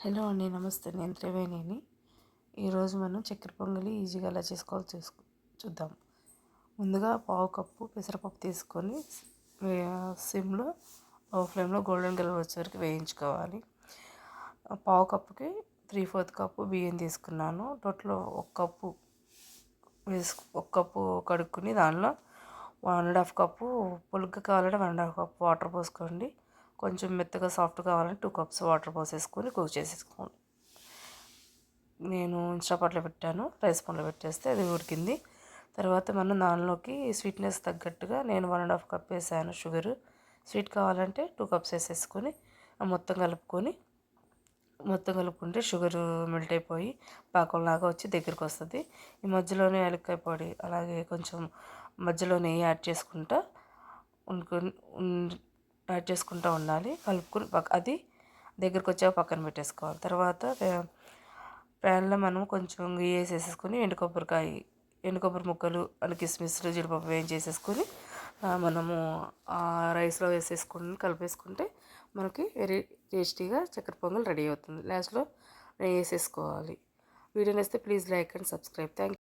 Hello అండి నమస్తే. నేను త్రివేణిని. ఈరోజు మనం చక్కెర పొంగలి ఈజీగా ఎలా చేసుకోవాలో చేసుకు చూద్దాం. ముందుగా పావు కప్పు పెసరపప్పు తీసుకొని సిమ్లో లో ఫ్లేమ్లో గోల్డెన్ కలర్ వచ్చే వరకు వేయించుకోవాలి. పావు కప్పుకి త్రీ ఫోర్త్ కప్పు బియ్యం తీసుకున్నాను. టోటల్ ఒక కప్పు వేసు ఒక కప్పు కడుక్కుని దానిలో వన్ అండ్ హాఫ్ కప్పు పులుగ్గా కావాలంటే one and half cup water పోసుకోండి. కొంచెం మెత్తగా సాఫ్ట్ కావాలంటే టూ కప్స్ వాటర్ పోసేసుకొని కుక్ చేసేసుకోండి. నేను ఇన్స్టాపాట్లో పెట్టాను రైస్ పండ్లో పెట్టేస్తే అది ఉడికింది. తర్వాత మనం దానిలోకి స్వీట్నెస్ తగ్గట్టుగా నేను వన్ అండ్ హాఫ్ కప్ వేసాను షుగర్ స్వీట్ కావాలంటే టూ కప్స్ వేసేసుకొని మొత్తం కలుపుకొని మొత్తం కలుపుకుంటే షుగర్ మెల్ట్ అయిపోయి పాకంలాగా వచ్చి దగ్గరికి వస్తుంది. ఈ మధ్యలోనే ఏలక్కాయ పొడి అలాగే కొంచెం మధ్యలో నెయ్యి యాడ్ చేసుకుంటా ఉండుకొని యాడ్ చేసుకుంటూ ఉండాలి. కలుపుకుని అది దగ్గరకు వచ్చాక పక్కన పెట్టేసుకోవాలి. తర్వాత ప్యాన్లో మనం కొంచెం గీ వేసేసుకొని ఎండు కొబ్బరికాయ ఎండు కొబ్బరి ముక్కలు అని కిస్మిస్లు జీడిపప్పు వేయించేసేసుకొని మనము రైస్లో వేసేసుకుని కలిపేసుకుంటే మనకి వెరీ టేస్టీగా చక్కెర పొంగల్ రెడీ అవుతుంది. లాస్ట్లో నెయ్యి వేసేసుకోవాలి. Video నేస్తే please like and subscribe. Thank